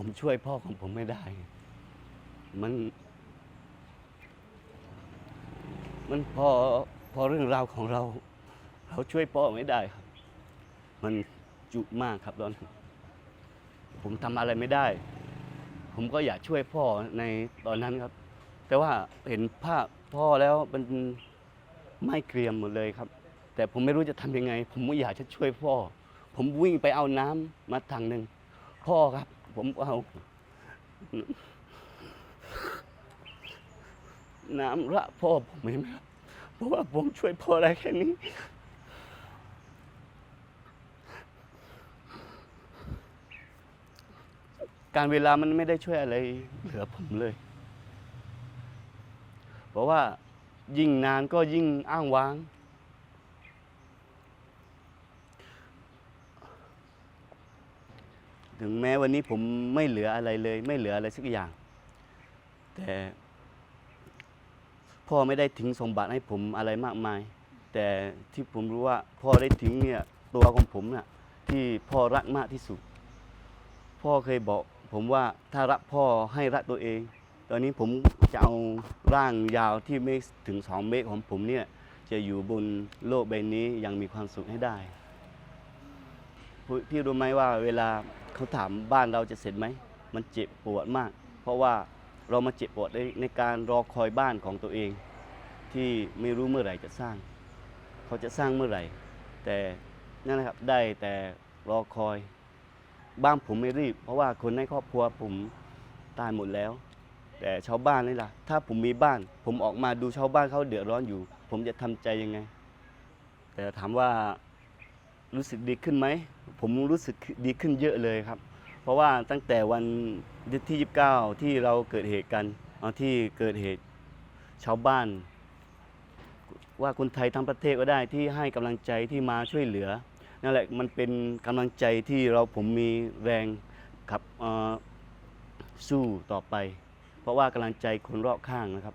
ผมช่วยพ่อของผมไม่ได้ มัน มันพอพอเรื่องราวของเรา เราช่วยพ่อไม่ได้ครับ มันจุกมากครับตอนนั้นผมทำอะไรไม่ได้ ผมก็อยากช่วยพ่อในตอนนั้นครับ แต่ว่าเห็นภาพพ่อแล้วมันไม่เกรียมหมดเลยครับ แต่ผมไม่รู้จะทำยังไง ผมก็อยากจะช่วยพ่อ ผมวิ่งไปเอาน้ำมาถังหนึ่งพ่อครับ ผมก็เอา น้ำระพ่อผมเห็นไหมครับเพราะว่าผมช่วยพ่อได้แค่นี้ การเวลามันไม่ได้ช่วยอะไรเหลือผมเลย เพราะว่ายิ่งนานก็ยิ่งอ้างว้าง ถึงแม้วันนี้ผมไม่เหลืออะไรเลย ไม่เหลืออะไรสักอย่าง แต่พ่อไม่ได้ทิ้งสมบัติให้ผมอะไรมากมาย แต่ที่ผมรู้ว่าพ่อได้ทิ้งเนี่ยตัวของผมน่ะที่พ่อรักมากที่สุด พ่อเคยบอกผมว่าถ้ารักพ่อให้รักตัวเอง ตอนนี้ผมจะเอาร่างยาวที่ไม่ถึง2เมตรของผมเนี่ยจะอยู่บนโลกใบนี้อยังมีความสุขให้ได้ พี่รู้ไหมว่าเวลา เขาถามบ้านเราจะเสร็จไหม มันเจ็บปวดมาก เพราะว่าเรามาเจ็บปวดในในการรอคอยบ้านของตัวเอง ที่ไม่รู้เมื่อไหร่จะสร้าง เขาจะสร้างเมื่อไหร่ แต่นั่นแหละครับได้แต่รอคอย บ้านผมไม่รีบ เพราะว่าคนในครอบครัวผมตายหมดแล้ว แต่ชาวบ้านนี่ล่ะ ถ้าผมมีบ้าน ผมออกมาดูชาวบ้านเขาเดือดร้อนอยู่ ผมจะทำใจยังไง แต่ถามว่า รู้สึกดีขึ้นไหม ผมรู้สึกดีขึ้นเยอะเลยครับ เพราะว่าตั้งแต่วันที่ 29 ที่เราเกิดเหตุกันเอาที่เกิดเหตุชาวบ้าน ว่าคนไทยทั้งประเทศก็ได้ที่ให้กำลังใจที่มาช่วยเหลือนั่นแหละมันเป็นกำลังใจที่เราผมมีแรงขับสู้ต่อไป เพราะว่ากำลังใจคนรอบข้างนะครับ